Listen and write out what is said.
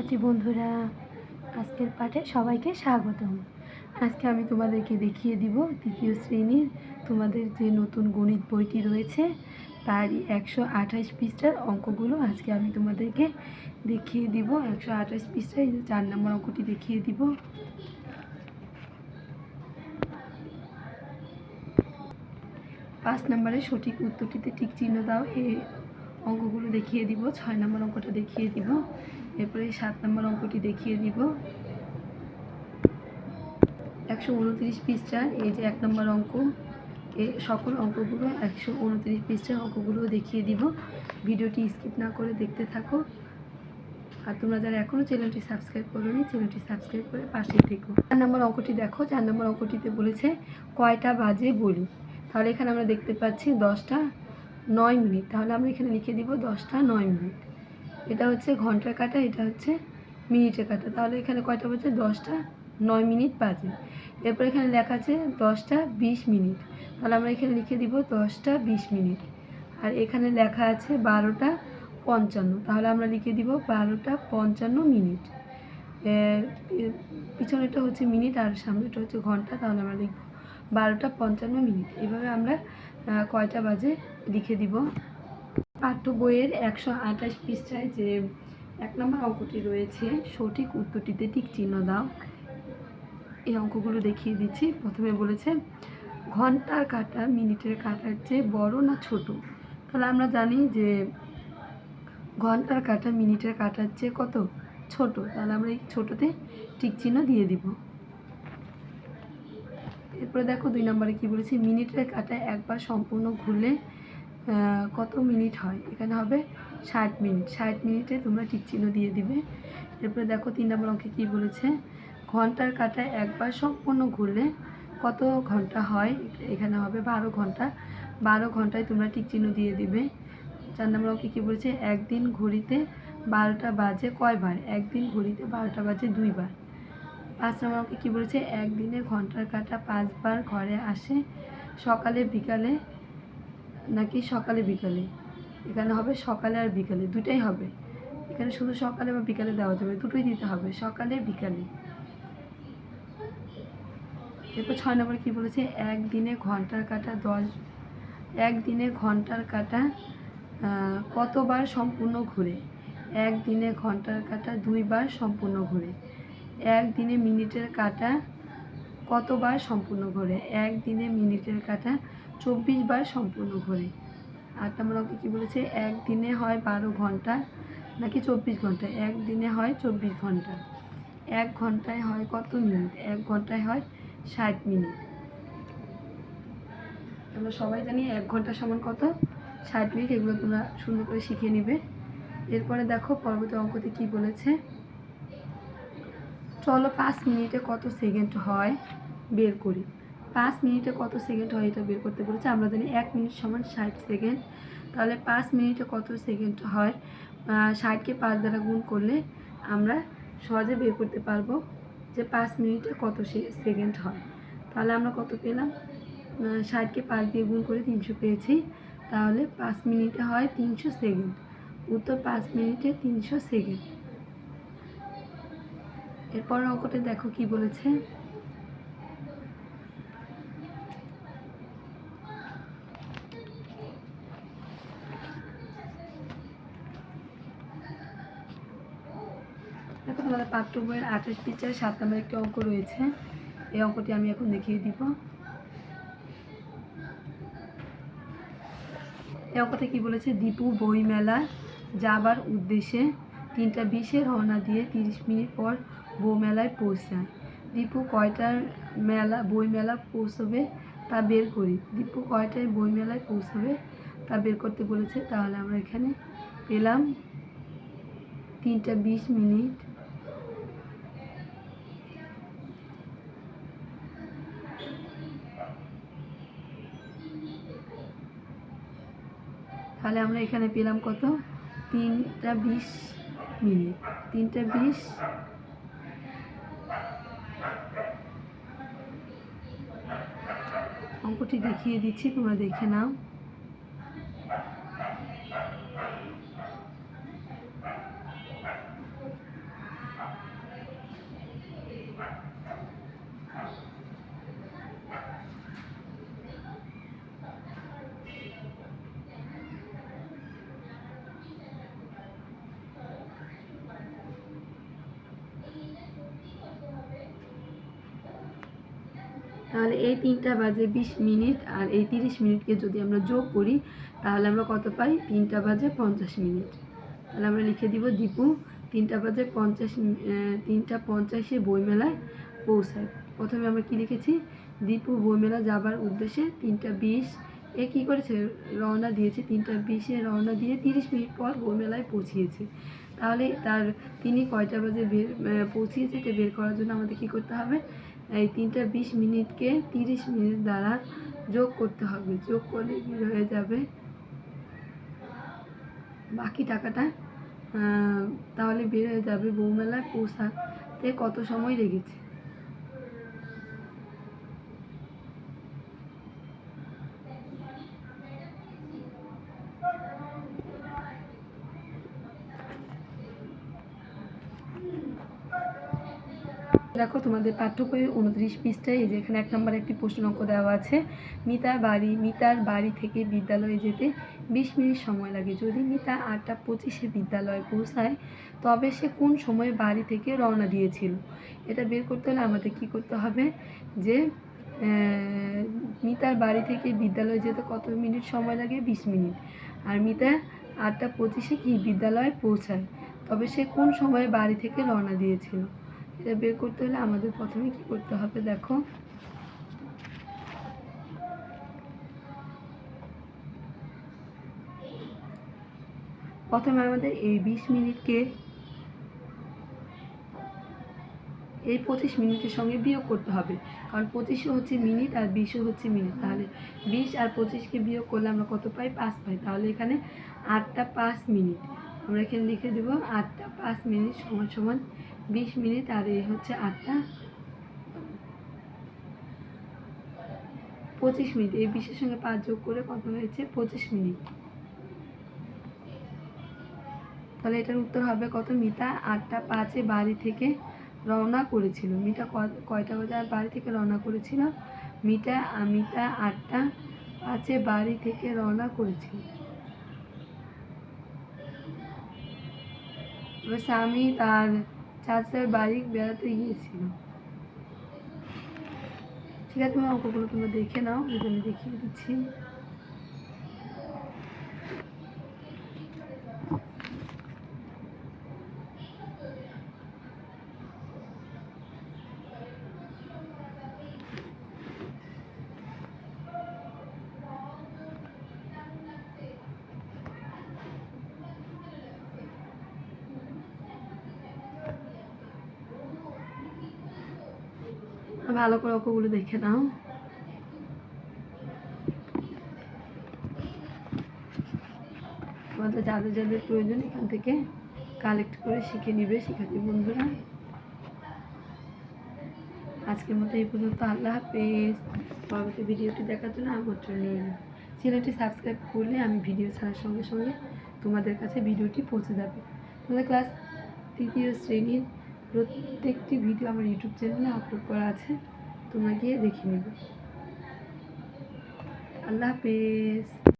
শিক্ষার্থী বন্ধুরা, আজকের পাঠে সবাইকে স্বাগতম। আজকে আমি তোমাদেরকে দেখিয়ে দিব তৃতীয় শ্রেণির তোমাদের যে নতুন গণিত বইটি রয়েছে, তারই একশো আঠাশ পৃষ্ঠার অঙ্কগুলো আজকে আমি তোমাদেরকে দেখিয়ে দিব। একশো আঠাশ পৃষ্ঠায় চার নম্বর অঙ্কটি দেখিয়ে দিব। পাঁচ নম্বরের সঠিক উত্তরটিতে টিক চিহ্ন দাও, এই অঙ্কগুলো দেখিয়ে দিব, ছয় নম্বর অঙ্কটা দেখিয়ে দিব। এরপরে সাত নম্বর অঙ্কটি দেখিয়ে দিব। একশো উনত্রিশ পৃষ্ঠার এই যে এক নম্বর অঙ্ক, এ সকল অঙ্কগুলো একশো উনত্রিশ পৃষ্ঠার অঙ্কগুলো দেখিয়ে দিব। ভিডিওটি স্কিপ না করে দেখতে থাকো। আর তোমরা যারা এখনও চ্যানেলটি সাবস্ক্রাইব করোনি, চ্যানেলটি সাবস্ক্রাইব করে পাশে থেকো। চার নম্বর অঙ্কটি দেখো, চার নম্বর অঙ্কটিতে বলেছে, কয়টা বাজে বলি? তাহলে এখানে আমরা দেখতে পাচ্ছি দশটা নয় মিনিট। তাহলে আমরা এখানে লিখে দিব দশটা নয় মিনিট। এটা হচ্ছে ঘণ্টার কাটা, এটা হচ্ছে মিনিটের কাটা। তাহলে এখানে কয়টা বাজে? দশটা, নয় মিনিট বাজে। এরপর এখানে লেখা আছে দশটা বিশ মিনিট। তাহলে আমরা এখানে লিখে দিব দশটা বিশ মিনিট। আর এখানে লেখা আছে বারোটা পঞ্চান্ন। তাহলে আমরা লিখে দিব বারোটা পঞ্চান্ন মিনিট। পিছনেটা হচ্ছে মিনিট আর সামনেটা হচ্ছে ঘণ্টা। তাহলে আমরা লিখব বারোটা পঞ্চান্ন মিনিট। এভাবে আমরা কয়টা বাজে লিখে দিব? পাঠ্য বইয়ের একশো আঠাশ পৃষ্ঠায় যে এক নম্বর অঙ্কটি রয়েছে, সঠিক উত্তরটিতে টিক চিহ্ন দাও। এই অঙ্কগুলো দেখিয়ে দিচ্ছি। প্রথমে বলেছে, ঘণ্টার কাটা মিনিটের কাটার চেয়ে বড় না ছোট? তাহলে আমরা জানি যে ঘণ্টার কাটা মিনিটের কাটার চেয়ে কত? ছোট। তাহলে আমরা এই ছোটোতে টিক চিহ্ন দিয়ে দিব। এরপরে দেখো দুই নম্বরে কি বলেছি, মিনিটের কাটা একবার সম্পূর্ণ ঘুরলে কত মিনিট হয়? এখানে হবে ষাট মিনিট। ষাট মিনিটে তোমরা টিক চিহ্ন দিয়ে দিবে। এরপরে দেখো তিন নম্বর অঙ্কে কী বলেছে? ঘণ্টার কাটা একবার সম্পূর্ণ ঘুরলে কত ঘণ্টা হয়? এখানে হবে বারো ঘণ্টা। বারো ঘন্টায় তোমরা টিক চিহ্ন দিয়ে দিবে। চার নম্বর অঙ্কে কী বলেছে? একদিন ঘড়িতে বারোটা বাজে কয়বার? একদিন ঘড়িতে বারোটা বাজে দুইবার। পাঁচ নম্বর অঙ্কে কী বলেছে? একদিনে ঘণ্টার কাটা পাঁচবার ঘরে আসে। সকালে, বিকালে নাকি সকালে, বিকালে? এখানে হবে সকালে আর বিকালে দুটাই হবে। এখানে শুধু সকালে বা বিকালে দেওয়া যাবে, দুটোই দিতে হবে, সকালে, বিকালে। এরপর ছয় নম্বর কী বলেছে? একদিনে ঘণ্টার কাটা দশ, একদিনে ঘণ্টার কাটা কতবার সম্পূর্ণ ঘুরে? একদিনে ঘণ্টার কাটা দুইবার সম্পূর্ণ ঘুরে। একদিনে মিনিটের কাটা কতবার সম্পূর্ণ ঘোরে? একদিনে মিনিটের কাটা চব্বিশ বার সম্পূর্ণ ঘোরে। আট নম্বর অঙ্কে কী বলেছে? একদিনে হয় বারো ঘণ্টা নাকি চব্বিশ ঘণ্টা? একদিনে হয় চব্বিশ ঘণ্টা। এক ঘন্টায় হয় কত মিনিট? এক ঘন্টায় হয় ষাট মিনিট। আমরা সবাই জানি এক ঘণ্টা সমান কত? ষাট মিনিট, এগুলো তোমরা সুন্দর করে শিখে নিবে। এরপরে দেখো পরবর্তী অঙ্কতে কী বলেছে? চলো পাঁচ মিনিটে কত সেকেন্ড হয়? বের করি। পাঁচ মিনিটে কত সেকেন্ড হয় এটা বের করতে বলেছে? আমরা জানি এক মিনিট সমান ষাট সেকেন্ড। তাহলে পাঁচ মিনিটে কত সেকেন্ড হয়? ষাটকে পাঁচ দ্বারা গুণ করলে আমরা সহজে বের করতে পারব যে পাঁচ মিনিটে কত সেকেন্ড হয়। তাহলে আমরা কত পেলাম? ষাটকে পাঁচ দিয়ে গুণ করে তিনশো পেয়েছি। তাহলে পাঁচ মিনিটে হয় তিনশো সেকেন্ড। উত্তর পাঁচ মিনিটে তিনশো সেকেন্ড। এরপর অঙ্কটা দেখো কি বলেছে। দেখো তোমাদের পাঠ্য বইয়ের আঠাশ পিচার সাত নম্বর একটি অঙ্ক রয়েছে। এই অঙ্কটি আমি এখন দেখিয়ে দিব। এই অঙ্কতে কি বলেছে? দীপু বই মেলা যাবার উদ্দেশ্যে তিনটা বিশে রওনা দিয়ে তিরিশ মিনিট পর বই মেলায় পৌঁছায়। দীপু কয়টার মেলা বই মেলা পৌঁছবে তা বের করি। দীপু কয়টায় বই মেলায় পৌঁছবে তা বের করতে বলেছে। তাহলে আমরা এখানে পেলাম তিনটা বিশ মিনিট তাহলে আমরা এখানে পেলাম কত? তিনটা বিশ মিনিট। তিনটা বিশ অঙ্কটি দেখিয়ে দিচ্ছি, তোমরা দেখে নাও। তাহলে এই তিনটা বাজে বিশ মিনিট আর এই তিরিশ মিনিটকে যদি আমরা যোগ করি, তাহলে আমরা কত পাই? তিনটা বাজে পঞ্চাশ মিনিট। তাহলে আমরা লিখে দিব, দীপু, তিনটা বাজে পঞ্চাশ তিনটা পঞ্চাশে বইমেলায় পৌঁছায়। প্রথমে আমরা কি লিখেছি? দীপু, বইমেলা যাবার উদ্দেশ্যে তিনটা বিশ, এ কী করেছে? রওনা দিয়েছে। তিনটা বিশে রওনা দিয়ে তিরিশ মিনিট পর বইমেলায় পৌঁছিয়েছে। তাহলে তার, তিনি কয়টা বাজে বের পৌঁছিয়েছে এটা বের করার জন্য আমাদের কী করতে হবে? এই তিনটা বিশ মিনিটকে তিরিশ মিনিট দ্বারা যোগ করতে হবে। যোগ করলে বের হয়ে যাবে? বাকি টাকাটা তাহলে বের হয়ে যাবে বউমেলায় পৌঁছাতে কত সময় লেগেছে? দেখো তোমাদের পাঠ্য উনত্রিশ পৃষ্ঠায়, এই যে এখানে এক নম্বরে একটি প্রশ্ন অঙ্ক দেওয়া আছে। মিতার বাড়ি মিতার বাড়ি থেকে বিদ্যালয়ে যেতে বিশ মিনিট সময় লাগে। যদি মিতা আটটা পঁচিশে বিদ্যালয়ে পৌঁছায়, তবে সে কোন সময়ে বাড়ি থেকে রওনা দিয়েছিল? এটা বের করতে হলে আমাদের কি করতে হবে? যে মিতার বাড়ি থেকে বিদ্যালয়ে যেতে কত মিনিট সময় লাগে? বিশ মিনিট। আর মিতা আটটা পঁচিশে কি বিদ্যালয়ে পৌঁছায়? তবে সে কোন সময়ে বাড়ি থেকে রওনা দিয়েছিল? এটা বের করতে হলে আমাদের প্রথমে কি করতে হবে দেখো। প্রথমে আমাদের এই বিশ মিনিটকে এই পঁচিশ মিনিটের সঙ্গে বিয়োগ করতে হবে। কারণ পঁচিশও হচ্ছে মিনিট আর বিশও হচ্ছে মিনিট। তাহলে বিশ আর পঁচিশকে বিয়োগ করলে আমরা কত পাই? পাঁচ পাই। তাহলে এখানে আটটা পাঁচ মিনিট। আমরা এখানে লিখে দেবো আটটা পাঁচ মিনিট সমান সমান বিশ মিনিট আর এই হচ্ছে আটটা। পঁচিশ মিনিট, এই বিশের সঙ্গে পাঁচ যোগ করে কত হয়েছে? পঁচিশ মিনিট। তাহলে এটার উত্তর হবে কত? মিতা আটটা পাঁচে বাড়ি থেকে রওনা করেছিল। মিতা কয়টা বাজে? আর বাড়ি থেকে রওনা করেছিল? মিতা মিতা আটটা পাঁচে বাড়ি থেকে রওনা করেছিল। এবার স্বামী তার চাচার বাড়ি বেড়াতে গিয়েছিল। ঠিক আছে তোমার অঙ্কগুলো তোমরা দেখে নাও যদি আমি দেখিয়ে দিচ্ছি। ভালো করে অঙ্কগুলো দেখে নাও। তোমাদের যাদের যাদের প্রয়োজন এখান থেকে কালেক্ট করে শিখে নিবে শিক্ষার্থী বন্ধুরা। আজকের মতো এই পর্যন্ত, আল্লাহ হাফেজ। পরবর্তী ভিডিওটি দেখার জন্য আমন্ত্রণ রইল। চ্যানেলটি সাবস্ক্রাইব করলে আমি ভিডিও ছাড়ার সঙ্গে সঙ্গে তোমাদের কাছে ভিডিওটি পৌঁছে যাবে। তোমাদের ক্লাস তৃতীয় শ্রেণির প্রত্যেকটি ভিডিও আমার ইউটিউব চ্যানেলে আপলোড করা আছে। তোমরা গিয়ে দেখে নেবে। আল্লাহ হাফেজ।